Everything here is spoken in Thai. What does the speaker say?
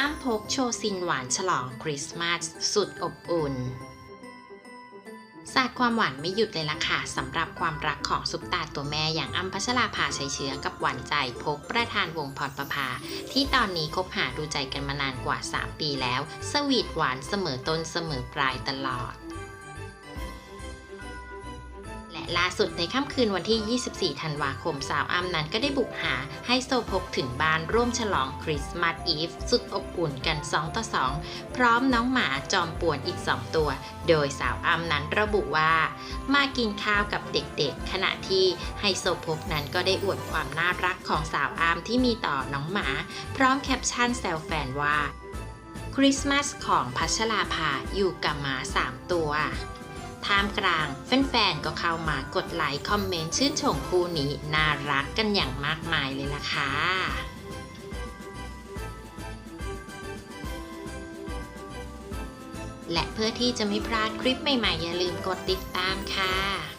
อ้ำพกโชว์ซินหวานฉลองคริสต์มาสสุดอบอุ่นสาดความหวานไม่หยุดเลยล่ะค่ะสำหรับความรักของซุปตาตัวแม่อย่างอ้ำพัชราภาชัยเชื้อกับหวานใจพกประธานวงพรประภา ที่ตอนนี้คบหาดูใจกันมานานกว่า 3 ปีแล้ว สวีทหวานเสมอต้นเสมอปลายตลอด ล่าสุดในค่ำคืนวันที่ 24 ธันวาคมสาวอ้ำนั้นก็ได้บุกหาให้โซพกถึงบ้านร่วมฉลองคริสต์มาสอีฟสุดอบอุ่นกัน 2 ต่อ 2 พร้อมน้องหมาจอมป่วนอีก 2 ตัว โดยสาวอ้ำนั้นระบุว่า มากินข้าวกับเด็กๆ ขณะที่ไฮโซโพกนั้นก็ได้อวดความน่ารักของสาวอ้ำที่มีต่อน้องหมา พร้อมแคปชั่นแซวแฟนว่าคริสต์มาสของพัชราภาอยู่กับหมา 3 ตัว ท่ามกลาง แฟนๆ ก็เข้ามากดไลค์คอมเมนต์ชื่นชมคู่นี้น่ารักกันอย่างมากมายเลยล่ะค่ะและเพื่อที่จะไม่พลาดคลิปใหม่ๆ อย่าลืมกดติดตามค่ะ